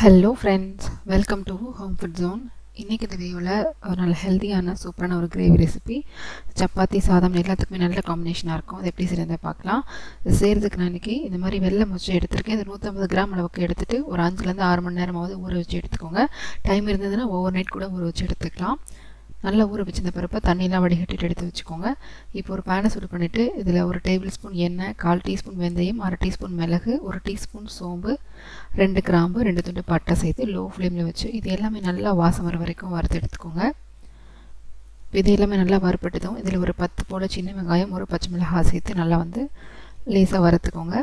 Hello friends welcome to Home Food Zone இன்றைக்கி இந்த வீடியோவில் ஒரு நல்ல ஹெல்த்தியான சூப்பரான ஒரு கிரேவி ரெசிபி சப்பாத்தி சாதம் எல்லாத்துக்குமே நல்ல காம்பினேஷனாக இருக்கும். அது எப்படி செய்யறதை பார்க்கலாம். இது செய்கிறதுக்கு நான் இன்றைக்கி இந்த மாதிரி வெள்ளை மொச்சை எடுத்திருக்கேன். இது நூற்றம்பது கிராம் அளவுக்கு எடுத்துகிட்டு ஒரு அஞ்சுலேருந்து ஆறு மணி நேரமாவது ஊற வச்சு எடுத்துக்கோங்க. டைம் இருந்ததுன்னா ஓவர் நைட் கூட ஊற வச்சு எடுத்துக்கலாம். நல்லா ஊற வச்சிருந்த பருப்பை தண்ணியெலாம் வடிகட்டிட்டு எடுத்து வச்சுக்கோங்க. இப்போ ஒரு பேனை சூடு பண்ணிவிட்டு இதில் ஒரு டேபிள் ஸ்பூன் எண்ணெய் கால் டீஸ்பூன் வெந்தயம் அரை டீஸ்பூன் மிளகு ஒரு டீஸ்பூன் சோம்பு ரெண்டு கிராம்பு ரெண்டு துண்டு பட்டை சேர்த்து லோ ஃப்ளேமில் வச்சு இது எல்லாமே நல்லா வாசம் வர வரைக்கும் வறுத்து எடுத்துக்கோங்க. இது எல்லாமே நல்லா வறுப்பட்டதும் இதில் ஒரு பத்து போல் சின்ன வெங்காயம் ஒரு பச்சை மிளகாய் சேர்த்து நல்லா வந்து லேசாக வறுத்துக்கோங்க.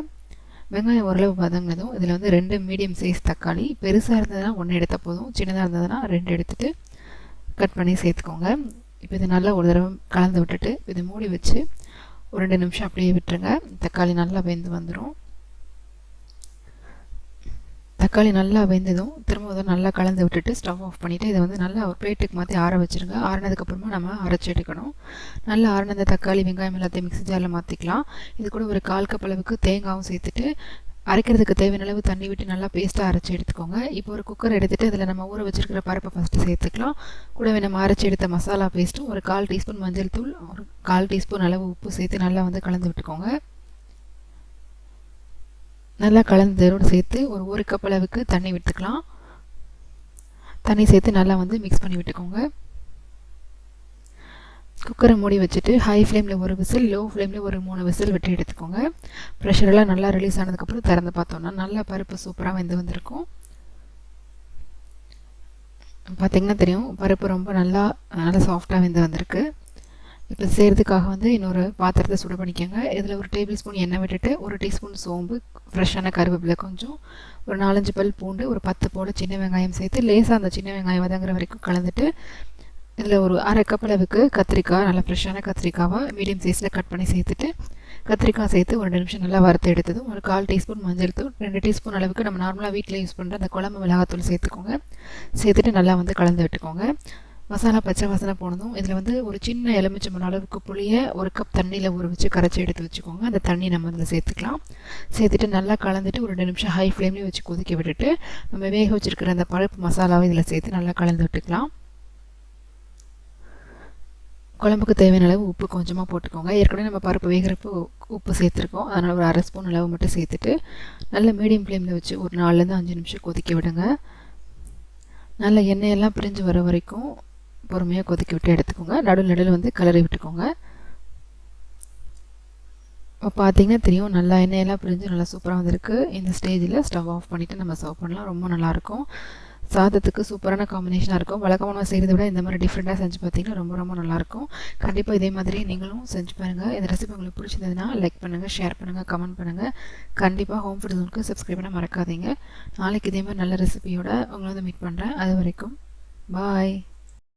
வெங்காயம் ஓரளவு வதங்கினதும் இதில் வந்து ரெண்டு மீடியம் சைஸ் தக்காளி பெருசாக இருந்ததுன்னா ஒன்று எடுத்தால் போதும் சின்னதாக இருந்ததுன்னா ரெண்டு எடுத்துகிட்டு கட் பண்ணி சேர்த்துக்கோங்க. இப்போ இது நல்லா ஒரு தடவை கலந்து விட்டுட்டு இதை மூடி வச்சு ஒரு ரெண்டு நிமிஷம் அப்படியே விட்டுருங்க. தக்காளி நல்லா வெந்து வந்துடும் தக்காளி நல்லா வெந்ததும் திரும்ப நல்லா கலந்து விட்டுட்டு ஸ்டவ் ஆஃப் பண்ணிவிட்டு இதை வந்து நல்லா ஒரு பிளேட்டுக்கு மாற்றி ஆற வச்சுருங்க. ஆறினதுக்கப்புறமா நம்ம அரைச்சி எடுக்கணும். நல்லா ஆறினந்த தக்காளி வெங்காயம் எல்லாத்தையும் மிக்ஸி ஜாரில் மாற்றிக்கலாம் இது கூட ஒரு கால் கப் அளவுக்கு தேங்காயும் சேர்த்துட்டு அரைக்கிறதுக்கு தேவையான அளவு தண்ணி விட்டு நல்லா பேஸ்ட்டாக அரைச்சி எடுத்துக்கோங்க. இப்போ ஒரு குக்கர் எடுத்துகிட்டு அதில் நம்ம ஊற வச்சிருக்கிற பருப்பை ஃபஸ்ட்டு சேர்த்துக்கலாம். கூடவே நம்ம அரைச்சி எடுத்த மசாலா பேஸ்ட்டும் ஒரு கால் டீஸ்பூன் மஞ்சள் தூள் ஒரு கால் டீஸ்பூன் அளவு உப்பு சேர்த்து நல்லா வந்து கலந்து விட்டுக்கோங்க. நல்லா கலந்ததோடு சேர்த்து ஒரு ஒரு கப் அளவுக்கு தண்ணி விட்டுக்கலாம். தண்ணி சேர்த்து நல்லா வந்து மிக்ஸ் பண்ணி விட்டுக்கோங்க. குக்கரை மூடி வச்சுட்டு ஹை ஃப்ளேமில் ஒரு விசில் லோ ஃப்ளேமில் ஒரு மூணு விசில் வெட்டி எடுத்துக்கோங்க. ப்ரெஷரெல்லாம் நல்லா ரிலீஸ் ஆனதுக்கப்புறம் திறந்து பார்த்தோன்னா நல்லா பருப்பு சூப்பராக வெந்து வந்திருக்கும். பார்த்திங்கன்னா தெரியும் பருப்பு ரொம்ப நல்லா நல்லா சாஃப்டாக வெந்து வந்திருக்கு. இப்போ செய்கிறதுக்காக வந்து இன்னொரு பாத்திரத்தை சுடு பண்ணிக்கோங்க. இதில் ஒரு டேபிள் ஸ்பூன் எண்ணெய் விட்டுட்டு ஒரு டீஸ்பூன் சோம்பு ஃப்ரெஷ்ஷான கருவேப்பிலை கொஞ்சம் ஒரு நாலஞ்சு பல் பூண்டு ஒரு பத்து போல் சின்ன வெங்காயம் சேர்த்து லேசாக அந்த சின்ன வெங்காயம் வதங்குற வரைக்கும் கலந்துட்டு இதில் ஒரு அரை கப் அளவுக்கு கத்திரிக்காய் நல்லா ஃப்ரெஷ்ஷான கத்திரிக்காவாக மீடியம் சைஸில் கட் பண்ணி சேர்த்துட்டு கத்திரிக்காய் சேர்த்து ஒரு ரெண்டு நிமிஷம் நல்லா வறுத்து எடுத்ததும் ஒரு கால் டீஸ்பூன் மஞ்சள் தூள் ரெண்டு டீஸ்பூன் அளவுக்கு நம்ம நார்மலாக வீட்டில் யூஸ் பண்ணுற அந்த குழம்பு மிளகாத்தூள் சேர்த்துக்கோங்க. சேர்த்துட்டு நல்லா வந்து கலந்து விட்டுக்கோங்க. மசாலா பச்சை வாசனை போனதும் இதில் வந்து ஒரு சின்ன எலுமிச்சம்பழம் அளவுக்கு புளியை ஒரு கப் தண்ணியில் ஊற வச்சு கரைச்சி எடுத்து வச்சுக்கோங்க. அந்த தண்ணி நம்ம அதில் சேர்த்துக்கலாம். சேர்த்துட்டு நல்லா கலந்துட்டு ஒரு ரெண்டு நிமிஷம் ஹை ஃப்ளேம்லேயே வச்சு கொதிக்க விட்டுட்டு நம்ம வேக வச்சுருக்கிற அந்த பழுப்பு மசாலாவை இதில் சேர்த்து நல்லா கலந்து விட்டுக்கலாம். குழம்புக்கு தேவையான அளவு உப்பு கொஞ்சமாக போட்டுக்கோங்க. ஏற்கனவே நம்ம பருப்பு வேகிறப்போ உப்பு சேர்த்துருக்கோம். அதனால் ஒரு அரை ஸ்பூன் அளவு மட்டும் சேர்த்துட்டு நல்ல மீடியம் ஃப்ளேமில் வச்சு ஒரு நாலுலேருந்து அஞ்சு நிமிஷம் கொதிக்க விடுங்க. நல்ல எண்ணெயெல்லாம் பிரிஞ்சு வர வரைக்கும் பொறுமையாக கொதிக்க விட்டு எடுத்துக்கோங்க. நடுவில் நடுவில் வந்து கலரி விட்டுக்கோங்க. இப்போ பார்த்தீங்கன்னா தெரியும் நல்லா எண்ணெயெல்லாம் பிரிஞ்சு நல்லா சூப்பராக வந்திருக்கு. இந்த ஸ்டேஜில் ஸ்டவ் ஆஃப் பண்ணிவிட்டு நம்ம சர்வ் பண்ணலாம். ரொம்ப நல்லாயிருக்கும் சாதத்துக்கு சூப்பரான காம்பினேஷனாக இருக்கும். வழக்கமாக நம்ம செய்கிறத விட இந்த மாதிரி டிஃப்ரெண்ட்டாக செஞ்சு பார்த்தீங்கன்னா ரொம்ப ரொம்ப நல்லாயிருக்கும். கண்டிப்பாக இதே மாதிரி நீங்களும் செஞ்சு பாருங்கள் இந்த ரெசிபி உங்களுக்கு பிடிச்சிருந்ததுன்னா லைக் பண்ணுங்கள் ஷேர் பண்ணுங்கள் கமெண்ட் பண்ணுங்கள் கண்டிப்பாக ஹோம் ஃபுட் ஜோனுக்கு சப்ஸ்கிரைப் பண்ண மறக்காதீங்க. நாளைக்கு இதே மாதிரி நல்ல ரெசிபியோட உங்களை வந்து மீட் பண்ணுறேன் அது வரைக்கும் பாய்